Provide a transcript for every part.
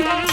Yeah.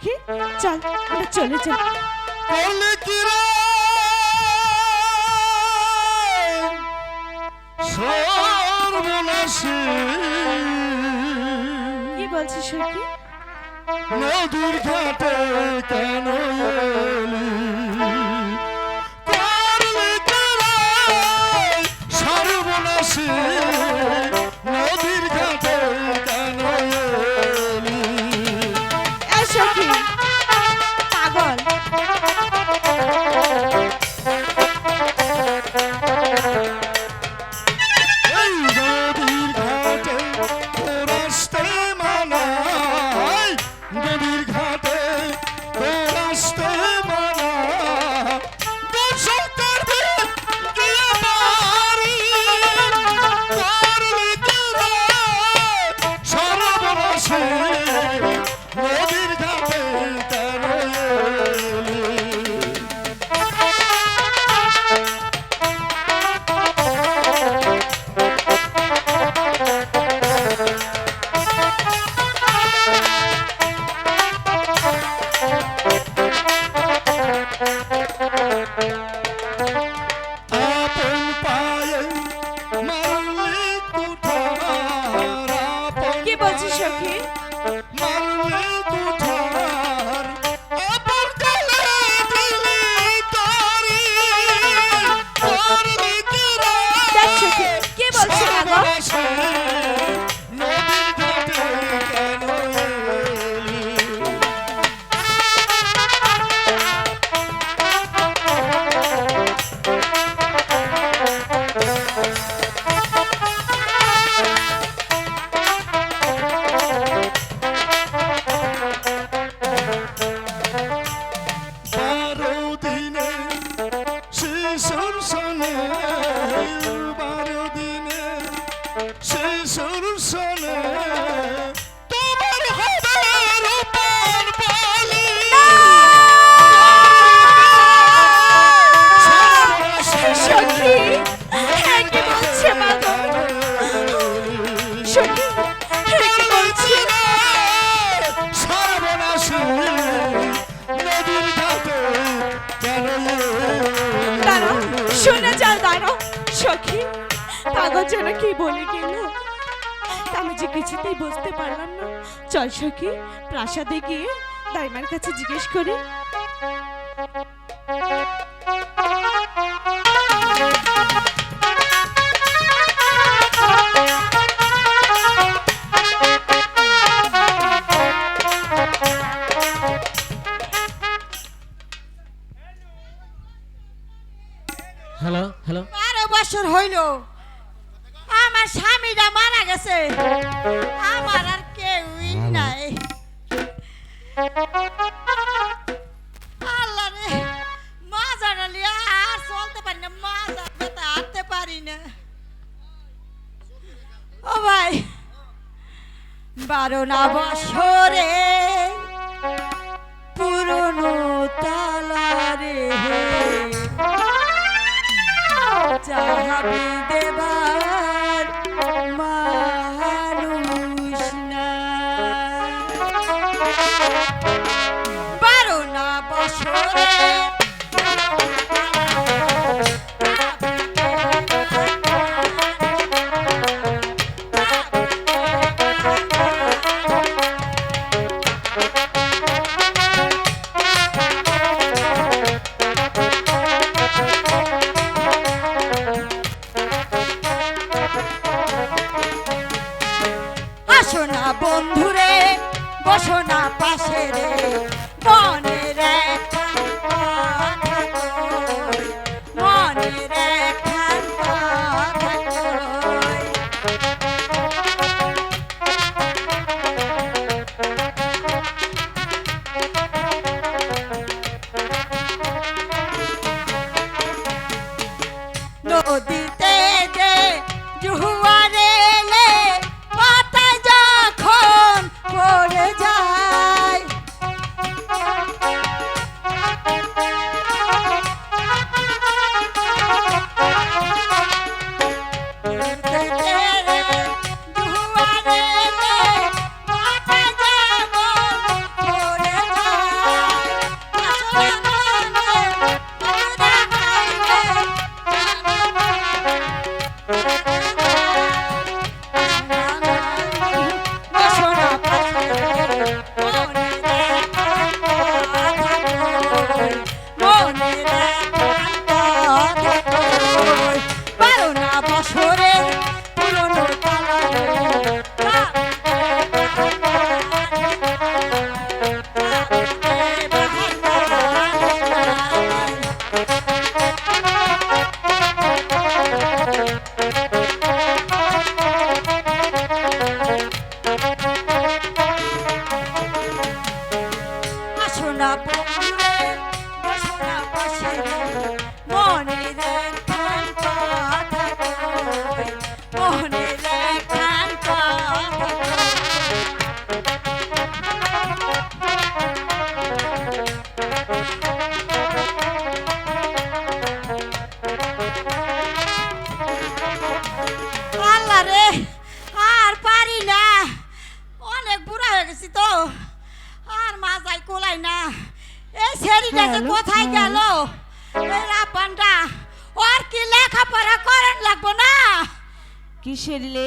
রাখি চল আমরা চলে যাই। কি বলছিস নদীর ঘাটে কেন কি বলছিস সখী? পাগল কি বলে গেল আমি যে কিছুতেই বুঝতে পারলাম না। চল সখী, প্রাসাদে গিয়ে দাইমার কাছে জিজ্ঞেস করি। আমার আর কেউই নাই। আর চলতে পারি না হাঁটতে পারি না। ভাই বারো না বছরে পুরনো তালারে চাহাবি up. ছেলে